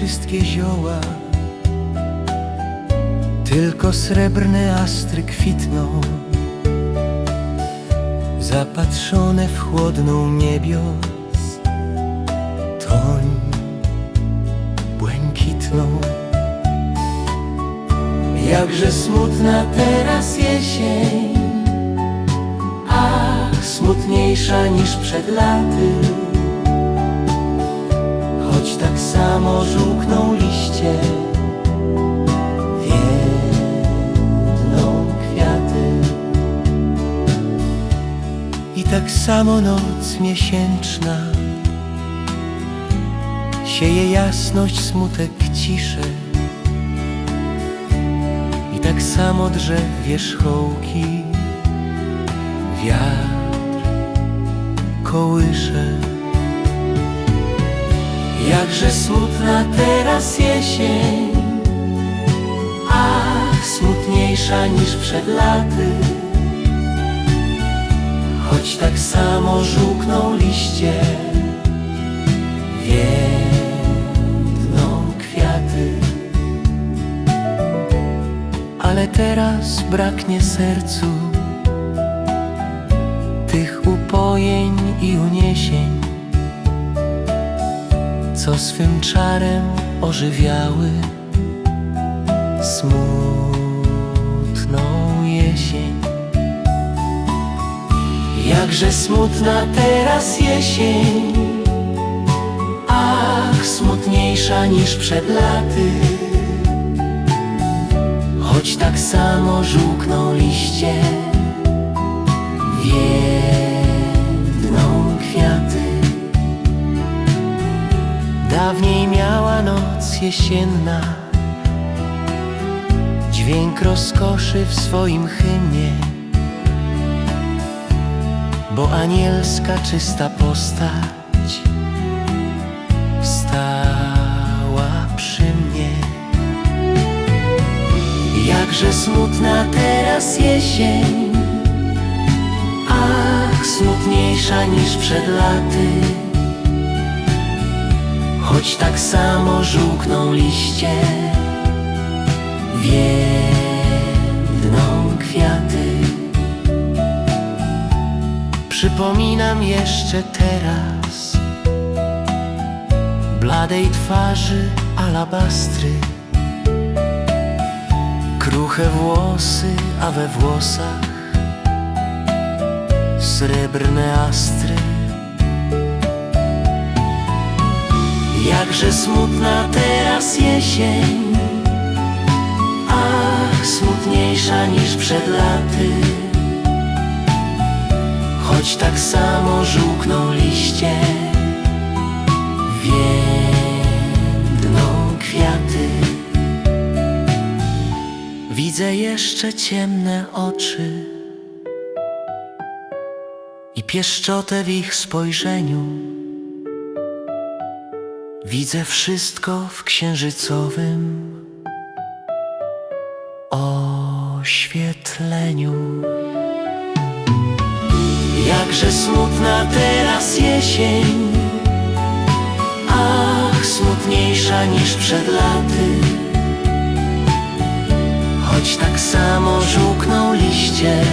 wszystkie zioła. Tylko srebrne astry kwitną. Zapatrzone w chłodną niebios. Toń błękitną. Jakże smutna teraz jesień Ach, smutniejsza niż przed laty tak samo żółkną liście Wiedną kwiaty. I tak samo noc miesięczna Sieje jasność, smutek, ciszę. I tak samo drzew wierzchołki Wiatr kołysze Jakże smutna teraz jesień Ach, smutniejsza niż przed laty. Choć tak samo żółkną liście Wiedną kwiaty. Ale teraz braknie sercu Tych upojeń i uniesień co swym czarem ożywiały smutną jesień. Jakże smutna teraz jesień, ach, smutniejsza niż przed laty. Choć tak samo żółkną Dawniej miała noc jesienna. Dźwięk rozkoszy w swoim hymnie. Bo anielska czysta postać Stała przy mnie. Jakże smutna teraz jesień Ach, smutniejsza niż przed laty Choć tak samo żółkną liście Wiedną kwiaty. Przypominam jeszcze teraz Bladej twarzy alabastry. Kruche włosy, a we włosach Srebrne astry Jakże smutna teraz jesień. Ach, smutniejsza niż przed laty. Choć tak samo żółkną liście Wiedną kwiaty. Widzę jeszcze ciemne oczy I pieszczotę w ich spojrzeniu Widzę wszystko w księżycowym oświetleniu. Jakże smutna teraz jesień, ach, smutniejsza niż przed laty. Choć tak samo żółkną liście